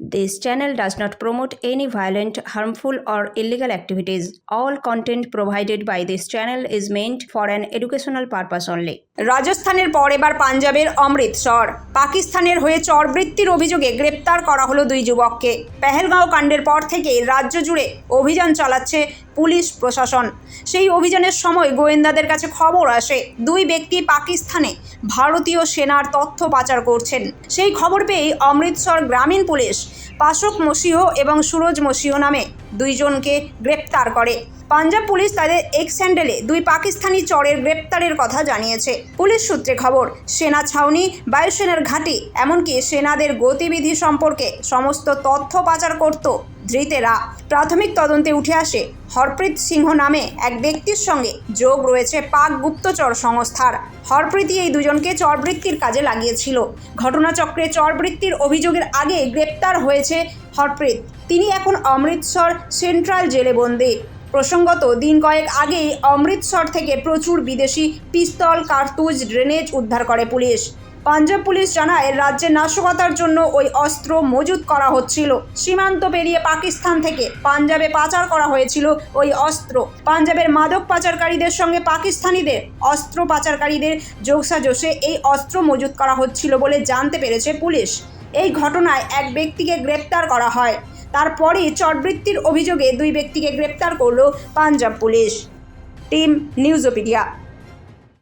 This channel does not promote any violent, harmful, or illegal activities. All content provided by this channel is meant for an educational purpose only. রাজস্থানের পর এবার পাঞ্জাবের অমৃতসর পাকিস্তানের হয়ে চরবৃত্তির অভিযোগে গ্রেপ্তার করা হলো দুই যুবককে পেহেলগাঁও কাণ্ডের পর থেকে রাজ্য জুড়ে অভিযান চালাচ্ছে পুলিশ প্রশাসন। সেই অভিযানের সময় গোয়েন্দাদের কাছে খবর আসে, দুই ব্যক্তি পাকিস্তানে ভারতীয় সেনার তথ্য পাচার করছেন। সেই খবর পেয়েই অমৃতসর গ্রামীণ পুলিশ পাশক মসিহ এবং সুরজ মসিহ নামে দুইজনকে গ্রেপ্তার করে। পাঞ্জাব পুলিশ তাদের এক্স হ্যান্ডেলে দুই পাকিস্তানি চরের গ্রেপ্তারের কথা জানিয়েছে। পুলিশ সূত্রে খবর, সেনা ছাউনি, বায়ুসেনার ঘাঁটি, এমনকি সেনাদের গতিবিধি সম্পর্কে সমস্ত তথ্য পাচার করত ধৃতেরা প্রাথমিক তদন্তে উঠে আসে। হরপ্রীত সিংহ নামে এক ব্যক্তির সঙ্গে যোগ রয়েছে পাক গুপ্তচর সংস্থার। হরপ্রীতি এই দুজনকে চরবৃত্তির কাজে লাগিয়েছিল। ঘটনাচক্রে চরবৃত্তির অভিযোগের আগে গ্রেপ্তার হয়েছে হরপ্রীত। তিনি এখন অমৃতসর সেন্ট্রাল জেলে বন্দী। প্রসঙ্গত, দিন কয়েক আগেই অমৃতসর থেকে প্রচুর বিদেশি পিস্তল, কার্তুজ, ড্রেনেজ উদ্ধার করে পুলিশ। পাঞ্জাব পুলিশ জানায়, রাজ্যে নাশকতার জন্য ওই অস্ত্র মজুত করা হচ্ছিল। সীমান্ত পেরিয়ে পাকিস্তান থেকে পাঞ্জাবে পাচার করা হয়েছিল ওই অস্ত্র। পাঞ্জাবের মাদক পাচারকারীদের সঙ্গে পাকিস্তানিদের অস্ত্র পাচারকারীদের যোগসাজশে এই অস্ত্র মজুত করা হচ্ছিল বলে জানতে পেরেছে পুলিশ। এই ঘটনায় এক ব্যক্তিকে গ্রেপ্তার করা হয়। তারপরই চটবৃত্তির অভিযোগে দুই ব্যক্তিকে গ্রেপ্তার করল পাঞ্জাব পুলিশ। টিম নিউজোপিডিয়া